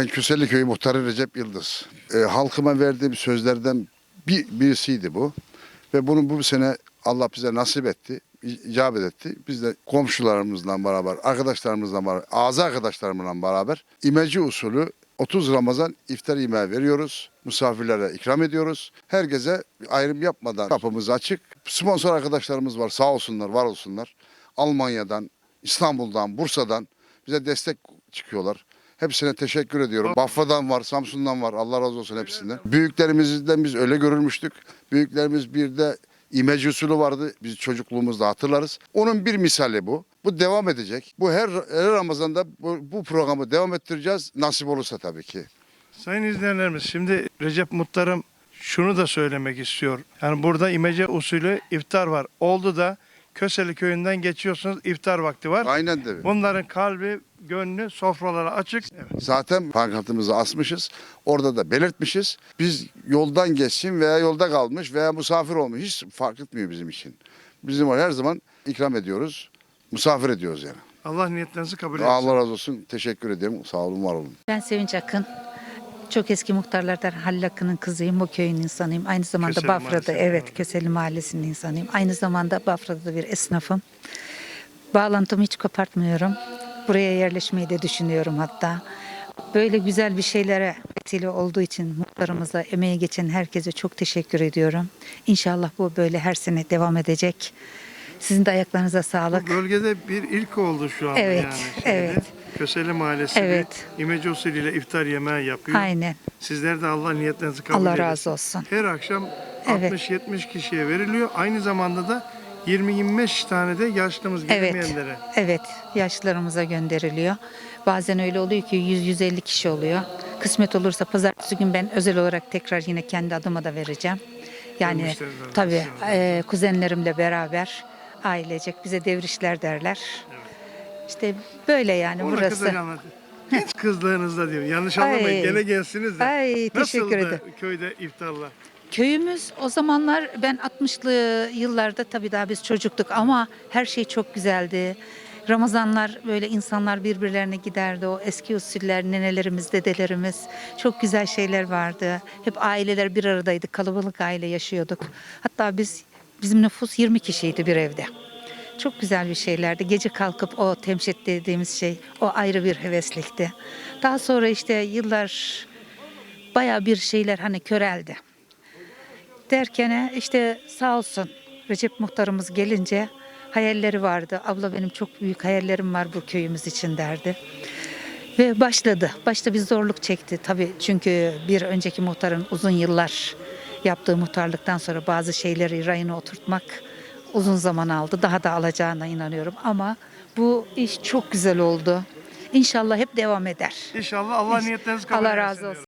Ben Küselli Köyü Muhtarı Recep Yıldız. Ee, halkıma verdiğim sözlerden bir, birisiydi bu. Ve bunu bu sene Allah bize nasip etti, icabet etti. Biz de komşularımızla beraber, arkadaşlarımızla beraber, ağzı arkadaşlarımızla beraber imece usulü 30 Ramazan iftar yemeği veriyoruz. Misafirlere ikram ediyoruz. Herkese ayrım yapmadan kapımız açık. Sponsor arkadaşlarımız var sağ olsunlar, var olsunlar. Almanya'dan, İstanbul'dan, Bursa'dan bize destek çıkıyorlar. Hepsine teşekkür ediyorum. Bafra'dan var, Samsun'dan var. Allah razı olsun hepsinden. Büyüklerimizden biz öyle görülmüştük. Büyüklerimiz bir de imece usulü vardı. Biz çocukluğumuzda hatırlarız. Onun bir misali bu. Bu devam edecek. Bu her, her Ramazan'da bu, bu programı devam ettireceğiz. Nasip olursa tabii ki. Sayın izleyenlerimiz şimdi Recep Muhtarım şunu da söylemek istiyor. Yani burada imece usulü iftar var. Oldu da Köseli köyünden geçiyorsunuz iftar vakti var. Aynen de. Bunların kalbi, gönlü sofralara açık. Evet. Zaten pankartımızı asmışız. Orada da belirtmişiz. Biz yoldan geçsin veya yolda kalmış veya misafir olmuş hiç fark etmiyor bizim için. Bizim o her zaman ikram ediyoruz. Misafir ediyoruz yani. Allah niyetlerinizi kabul etsin. Allah razı olsun. Teşekkür ederim. Sağ olun, var olun. Ben Sevinç Akın. Çok eski muhtarlardan Halil Akın'ın kızıyım. O köyün insanıyım. Aynı zamanda Köseli Bafra'da, Mahallesi. evet Köseli Mahallesi'nin insanıyım. Aynı zamanda Bafra'da da bir esnafım. Bağlantımı hiç kopartmıyorum. Buraya yerleşmeyi de düşünüyorum hatta. Böyle güzel bir şeylere vesile olduğu için muhtarımıza, emeği geçen herkese çok teşekkür ediyorum. İnşallah bu böyle her sene devam edecek. Sizin de ayaklarınıza sağlık. Bu bölgede bir ilk oldu şu anda Evet, yani. Şeyde. evet. Köseli Mahallesi Evet. imece usulüyle iftar yemeği yapıyor. Aynen. Sizler de Allah niyetlerinizi kabul Allah eylesin. razı olsun. Her akşam Evet. 60-70 kişiye veriliyor. Aynı zamanda da 20-25 tane de yaşlımız Evet. gelemeyenlere. Evet, yaşlılarımıza gönderiliyor. Bazen öyle oluyor ki 100-150 kişi oluyor. Kısmet olursa pazartesi gün ben özel olarak tekrar yine kendi adıma da vereceğim. Yani tabii e, kuzenlerimle beraber ailecek bize devrişler derler. İşte böyle yani Ona burası. Genç kızlığınızda diyor. Yanlış anlamayın. Ay. Gene gelsiniz de. Ay, teşekkür Nasıldı ederim. köyde iftarlar? Köyümüz o zamanlar ben 60'lı yıllarda tabii daha biz çocuktuk ama her şey çok güzeldi. Ramazanlar böyle insanlar birbirlerine giderdi. O eski usuller nenelerimiz, dedelerimiz çok güzel şeyler vardı. Hep aileler bir aradaydı. Kalabalık aile yaşıyorduk. Hatta biz bizim nüfus 20 kişiydi bir evde. Çok güzel bir şeylerdi. Gece kalkıp o temşet dediğimiz şey o ayrı bir heveslikti. Daha sonra işte yıllar baya bir şeyler hani köreldi derken işte sağ olsun Recep muhtarımız gelince hayalleri vardı. Abla benim çok büyük hayallerim var bu köyümüz için derdi. Ve başladı. Başta bir zorluk çekti tabii çünkü bir önceki muhtarın uzun yıllar yaptığı muhtarlıktan sonra bazı şeyleri rayına oturtmak uzun zaman aldı. Daha da alacağına inanıyorum ama bu iş çok güzel oldu. İnşallah hep devam eder. İnşallah Allah niyetlerinizi kabul Allah razı olsun.